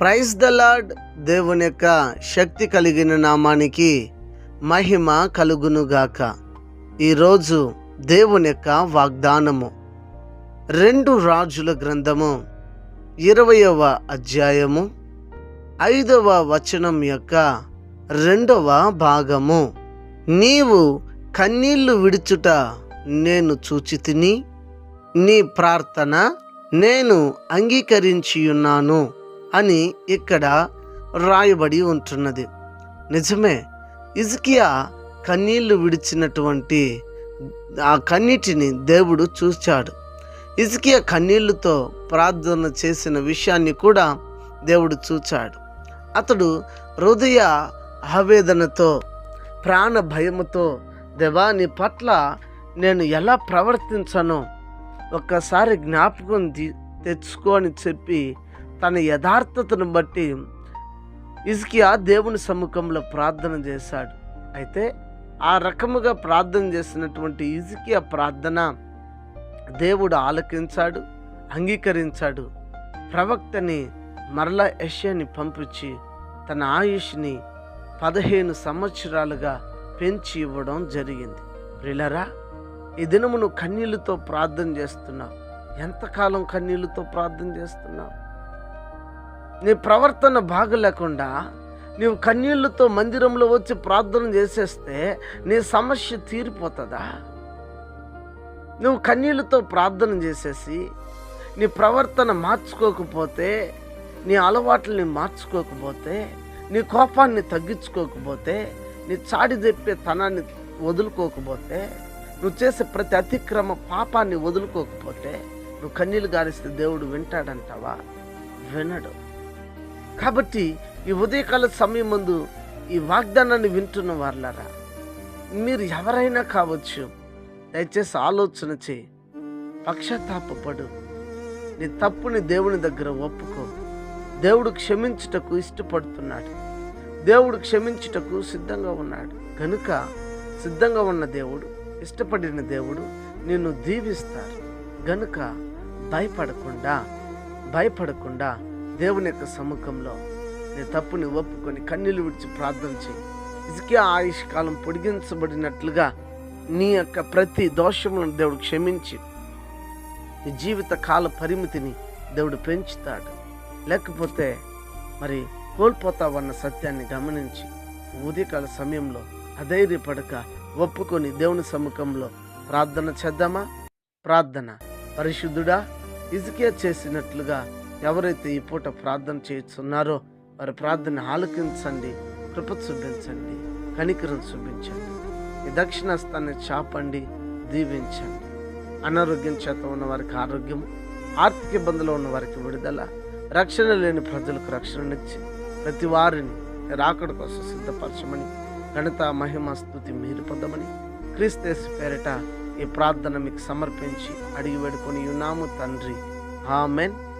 Praise the lord దేవుని యొక్క శక్తి కలిగిన నామానికి మహిమ కలుగునుగాక. ఈరోజు దేవుని యొక్క వాగ్దానము. రెండు రాజుల గ్రంథము ఇరవయవ అధ్యాయము ఐదవ వచనం యొక్క రెండవ భాగము. నీవు కన్నీళ్ళు విడుచుట నేను చూచితిని నీ ప్రార్థన నేను అంగీకరించియున్నాను. అని ఇక్కడ రాయబడి ఉంటున్నది. నిజమే ఇజ్కియా కన్నీళ్ళు విడిచినటువంటి ఆ కన్నీటిని దేవుడు చూచాడు. ఇజ్కియా కన్నీళ్ళతో ప్రార్థన చేసిన విషయాన్ని కూడా దేవుడు చూచాడు. అతడు హృదయ ఆవేదనతో ప్రాణ భయముతో దేవా నీ పట్ల నేను ఎలా ప్రవర్తించను? ఒక్కసారి జ్ఞాపకం ది- తెచ్చుకో అని చెప్పి తన యథార్థతను బట్టి ఇజ్కియా దేవుని సముఖంలో ప్రార్థన చేశాడు. అయితే ఆ రకముగా ప్రార్థన చేసినటువంటి ఇజ్కియా ప్రార్థన దేవుడు ఆలకించాడు అంగీకరించాడు. ప్రవక్తని మరలా యష్యాని పంపించి తన ఆయుష్ని పదిహేను సంవత్సరాలుగా పెంచి ఇవ్వడం జరిగింది. ప్రిలరా ఈ దినమును నువ్వు కన్నీళ్ళతో ప్రార్థన చేస్తున్నావు. ఎంతకాలం కన్నీళ్ళతో ప్రార్థన చేస్తున్నావు? నీ ప్రవర్తన బాగలేకుండా నీవు కన్నీళ్ళతో మందిరంలో వచ్చి ప్రార్థన చేసేస్తే నీ సమస్య తీరిపోతుందా? నువ్వు కన్నీళ్ళతో ప్రార్థన చేసేసి నీ ప్రవర్తన మార్చుకోకపోతే నీ అలవాట్లని మార్చుకోకపోతే నీ కోపాన్ని తగ్గించుకోకపోతే నీ చాడి చెప్పే తనాన్ని వదులుకోకపోతే నువ్వు చేసే ప్రతి అతిక్రమ పాపాన్ని వదులుకోకపోతే నువ్వు కన్నీళ్ళు గారిస్తే దేవుడు వింటాడంటావా? వినడు. కాబట్టి ఈ ఉదయకాల సమయం ముందు ఈ వాగ్దానాన్ని వింటున్న వాళ్ళరా మీరు ఎవరైనా కావచ్చు దయచేసి ఆలోచన చేయి. పక్షతాపడు నీ తప్పుని దేవుని దగ్గర ఒప్పుకో. దేవుడు క్షమించుటకు ఇష్టపడుతున్నాడు. దేవుడు క్షమించుటకు సిద్ధంగా ఉన్నాడు. కనుక సిద్ధంగా ఉన్న దేవుడు ఇష్టపడిన దేవుడు నిన్ను దీవిస్తారు. గనుక భయపడకుండా భయపడకుండా దేవుని యొక్క సముఖంలో నీ తప్పుని ఒప్పుకొని కన్నీళ్ళు విడిచి ప్రార్థన చేయి. ఇసుకే ఆయుష్ కాలం పొడిగించబడినట్లుగా నీ యొక్క ప్రతి దోషములను దేవుడు క్షమించి నీ జీవిత కాల పరిమితిని దేవుడు పెంచుతాడు. లేకపోతే మరి కోల్పోతావన్న సత్యాన్ని గమనించి ఉదయకాల సమయంలో అధైర్యపడక ఒప్పుకొని దేవుని సముఖంలో ప్రార్థన చేద్దామా? ప్రార్థన. పరిశుద్ధుడా ఇసుకే చేసినట్లుగా ఎవరైతే ఈ పూట ప్రార్థన చేస్తున్నారో వారి ప్రార్థన ఆలకించండి కృప చూపించండి కనికరం చూపించండి ఈ దక్షిణాస్తాన్ని చాపండి దీవించండి. అనారోగ్యం చేత ఉన్న వారికి ఆరోగ్యం ఆర్థిక ఇబ్బందులు ఉన్న వారికి విడుదల రక్షణ లేని ప్రజలకు రక్షణనిచ్చి ప్రతి వారిని రాకడ కోసం సిద్ధపరచమని ఘనత మహిమ స్థుతి మీరు పొందమని క్రీస్తేసు పేరిట ఈ ప్రార్థన మీకు సమర్పించి అడిగి వేడుకొని ఉన్నాము తండ్రి. ఆమెన్.